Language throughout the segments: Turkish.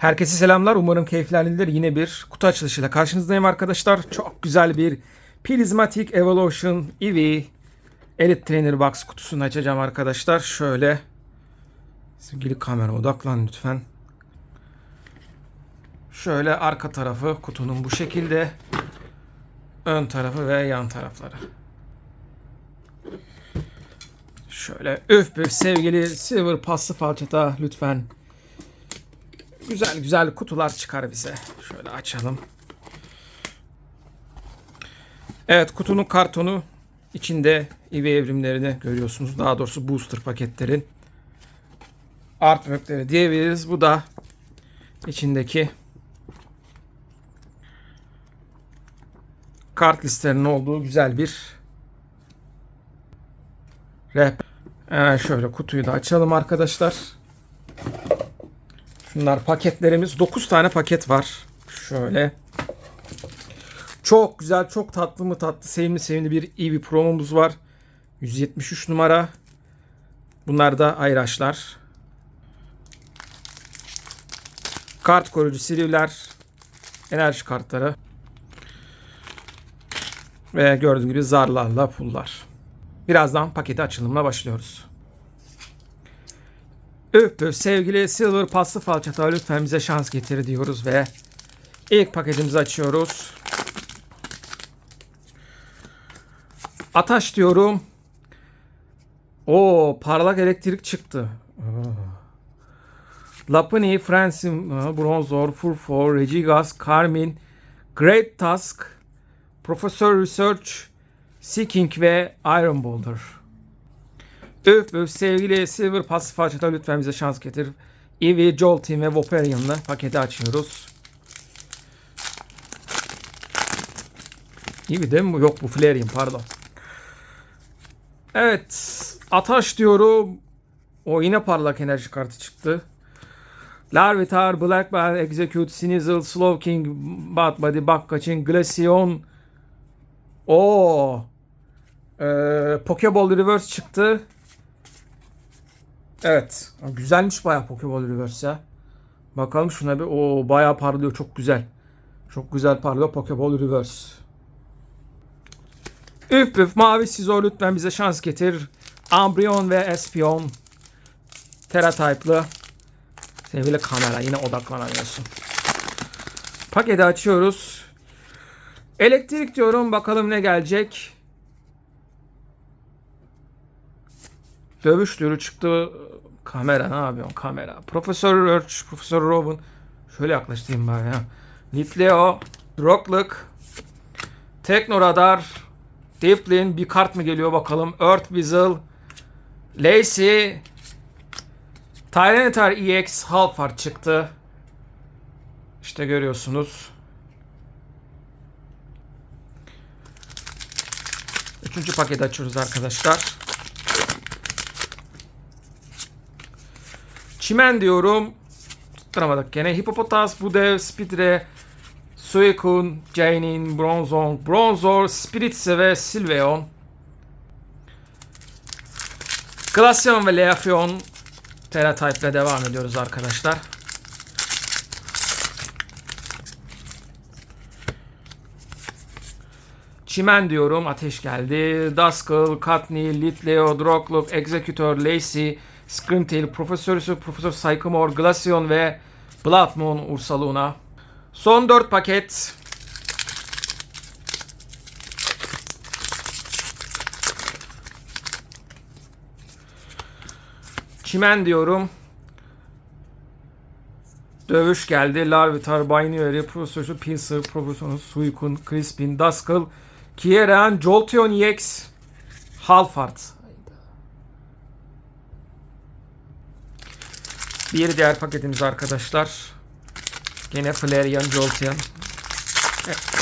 Herkese selamlar. Umarım keyiflerlidir. Yine bir kutu açılışıyla karşınızdayım arkadaşlar. Çok güzel bir Prismatic Evolution EV Elite Trainer Box kutusunu açacağım arkadaşlar. Şöyle sevgili kamera odaklan lütfen. Şöyle arka tarafı kutunun bu şekilde. Ön tarafı ve yan tarafları. Şöyle öf püf sevgili Silver Paslı Falçata lütfen güzel güzel kutular çıkar bize. Şöyle açalım. Evet kutunun kartonu içinde IV evrimlerini görüyorsunuz. Daha doğrusu booster paketlerin artworkleri diyebiliriz. Bu da içindeki kart listelerinin olduğu güzel bir rehber. Ee, şöyle kutuyu da açalım arkadaşlar. Şunlar paketlerimiz. 9 tane paket var. Şöyle. Çok güzel, çok tatlı mı tatlı, sevimli sevimli bir EV promomuz var. 173 numara. Bunlar da ayraçlar. Kart koruyucu silivler. Enerji kartları. Ve gördüğünüz gibi zarlarla pullar. Birazdan paketi açılımına başlıyoruz. Öp öp sevgili Silver Paslı Falçata lütfen bize şans getir diyoruz ve ilk paketimizi açıyoruz. Ataş diyorum. O parlak elektrik çıktı. Oo. Lapini, Francim, Bronzor, Furfor, Regigas, Carmin, Great Tusk, Professor Research, Seeking ve Iron Boulder. Öf öf sevgili Silver Pass lütfen bize şans getir. Eevee, Jolteon ve Vaporeon'la paketi açıyoruz. Eevee değil mi? Yok bu Flareon pardon. Evet. Ataş diyorum. O yine parlak enerji kartı çıktı. Larvitar, Blackbird, Execute, Sneasel, Slowking, Bad Body, Bakkaçin, Glaceon. O ee, Pokeball Reverse çıktı. Evet. Güzelmiş bayağı Pokeball Reverse ya. Bakalım şuna bir. O bayağı parlıyor. Çok güzel. Çok güzel parlıyor Pokeball Reverse. Üf üf mavi Scizor lütfen bize şans getir. Ambryon ve Espion. Terra type'lı. Sevgili kamera yine odaklanamıyorsun. Paketi açıyoruz. Elektrik diyorum bakalım ne gelecek. Dövüş türü çıktı. Kamera ne yapıyorsun kamera? Profesör Roach, Profesör Rowan. Şöyle yaklaştırayım bari ya. Litleo, Rocklock, Tekno Radar, Deeplin bir kart mı geliyor bakalım. Earth Weasel, Lacey, Tyranitar EX Halfart çıktı. İşte görüyorsunuz. Üçüncü paketi açıyoruz arkadaşlar. Çimen diyorum. Tutturamadık gene. Hipopotas, Budev, Spidre, Suicune, Jainin, Bronzong, Bronzor, Spiritze ve Sylveon. Glaceon ve Leafeon Terra ile devam ediyoruz arkadaşlar. Çimen diyorum. Ateş geldi. Duskull, Katni, Litleo, Droglok, Executor, Lacey, Screamtail, Profesör Profesör Sycamore, Glaceon ve Blood Moon Ursaluna. Son 4 paket. Çimen diyorum. Dövüş geldi. Larvitar, Binary, Profesör Pinsir, Profesör Suicune, Crispin, Duskull, Kieran, Jolteon EX, Halfart. Bir diğer paketimiz arkadaşlar. Gene Flareon, Jolteon. Evet.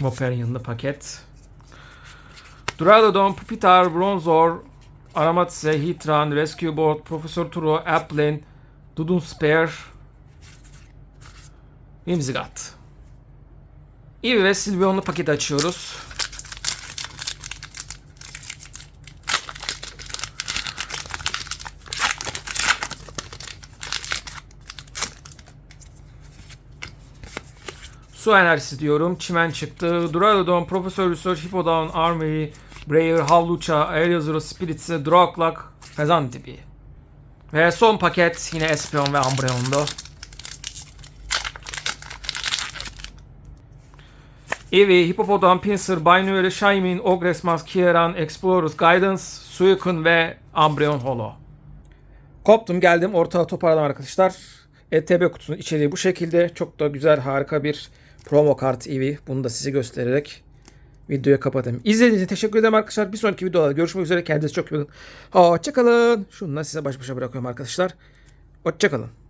Vaporeon'lı paket. Duraludon, Pupitar, Bronzor, Aramatse, Hitran, Rescue Board, Profesör Turo, Applin, Dudun Spare, Whimsicott. Eevee ve Sylveon'lu paket açıyoruz. Su enerjisi diyorum. Çimen çıktı. Duraludon, Professor Research, Hippodon, Army, Brayer, Havlucha, Aerial Zero, Spirits, Droglak, Fezan tipi. Ve son paket yine Espion ve Ambreon'du. Eevee, Hippopodon, Pinsir, Binary, Shaymin, Ogresmas, Kieran, Explorers, Guidance, Suicune ve Ambreon Holo. Koptum geldim ortalığı toparladım arkadaşlar. ETB kutusunun içeriği bu şekilde. Çok da güzel harika bir promo kart Eevee. Bunu da size göstererek videoyu kapatayım. İzlediğiniz için teşekkür ederim arkadaşlar. Bir sonraki videoda görüşmek üzere. Kendinize çok iyi bakın. Hoşçakalın. Şunları size baş başa bırakıyorum arkadaşlar. Hoşçakalın.